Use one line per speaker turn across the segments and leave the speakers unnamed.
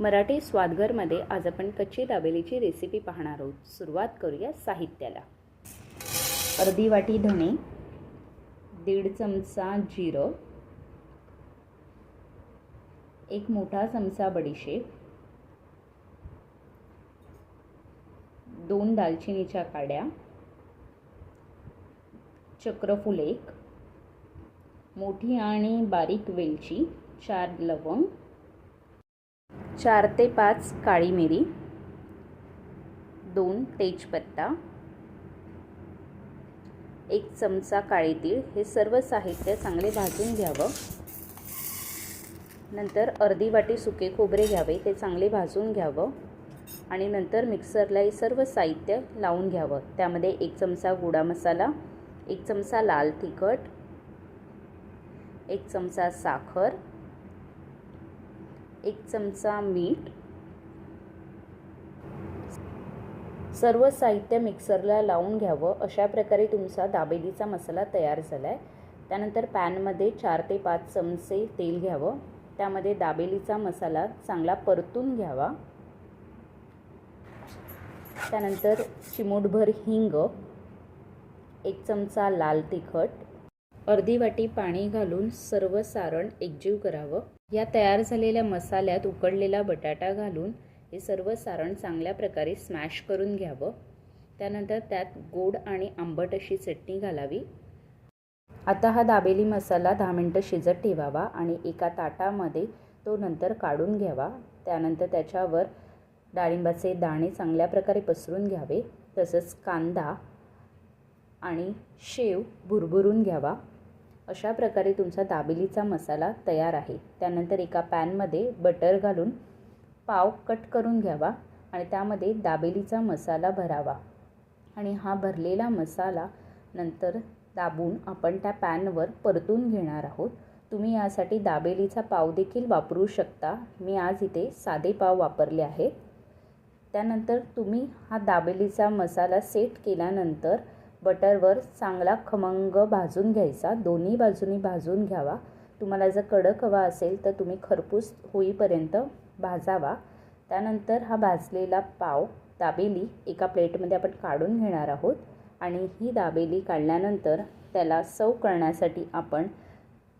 मराठी स्वादघरमध्ये आज आपण कच्ची दाबेलीची रेसिपी पाहणार आहोत. सुरुवात करूया साहित्याला. अर्धी वाटी धणे दीड चमचा जिरं एक मोठा चमचा बडीशेप दोन दालचिनीच्या काड्या चक्रफूल एक मोठी आणि बारीक वेलची चार लवंग चार ते पाच काळी मिरी दोन तेजपत्ता एक चमचा काळे तीळ हे सर्व साहित्य चांगले भाजून घ्यावं. नंतर अर्धी वाटी सुके खोबरे घ्यावे ते चांगले भाजून घ्यावं. आणि नंतर मिक्सरला हे सर्व साहित्य लावून घ्यावं. त्यामध्ये एक चमचा गोडा मसाला एक चमचा लाल तिखट एक चमचा साखर एक चमचा मीठ. सर्व साहित्य मिक्सरला लावून घ्यावं. अशा प्रकारे तुमचा दाबेलीचा मसाला तयार झाला आहे त्यानंतर पॅनमध्ये चार ते पाच चमचे तेल घ्यावं. त्यामध्ये दाबेलीचा मसाला चांगला परतून घ्यावा. त्यानंतर चिमूटभर हिंग एक चमचा लाल तिखट अर्धी वाटी पाणी घालून सर्व सारण एकजीव करावं. या तयार झालेल्या मसाल्यात उकडलेला बटाटा घालून हे सर्व सारण चांगल्या प्रकारे स्मॅश करून घ्यावं. त्यानंतर त्यात गोड आणि आंबट अशी चटणी घालावी. आता हा दाबेली मसाला दहा मिनटं शिजत ठेवावा आणि एका ताटामध्ये तो नंतर काढून घ्यावा. त्यानंतर त्याच्यावर डाळिंबाचे दाणे चांगल्या प्रकारे पसरून घ्यावे. तसंच कांदा आणि शेव भुरभुरून घ्यावा. अशा प्रकारे तुमचा दाबेलीचा मसाला तयार आहे. त्यानंतर एका पॅनमध्ये बटर घालून पाव कट करून घ्यावा आणि त्यामध्ये दाबेलीचा मसाला भरावा. आणि हा भरलेला मसाला नंतर दाबून आपण त्या पॅनवर परतून घेणार आहोत. तुम्ही यासाठी दाबेलीचा पाव देखील वापरू शकता. मी आज इथे साधे पाव वापरले आहेत. त्यानंतर तुम्ही हा दाबेलीचा मसाला सेट केल्यानंतर बटरवर चांगला खमंग भाजून घ्यायचा. दोन्ही बाजूनी भाजून घ्यावा. तुम्हाला जर कडक हवा असेल तर तुम्ही खरपूस होईपर्यंत भाजावा. त्यानंतर हा भाजलेला पाव दाबेली एका प्लेटमध्ये आपण काढून घेणार आहोत आणि ही दाबेली काढल्यानंतर त्याला सव करण्यासाठी आपण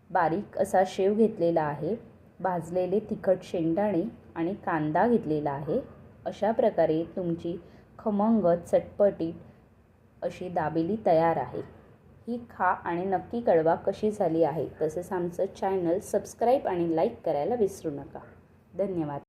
बारीक असा शेव घेतलेला आहे भाजलेले तिखट शेंगदाणे आणि कांदा घेतलेला आहे. अशा प्रकारे तुमची खमंग चटपटीत अशी दाबेली तयार आहे. ही खा आणि नक्की कळवा कशी झाली आहे. तसेच आमचं चॅनल सबस्क्राईब आणि लाईक करायला विसरू नका. धन्यवाद.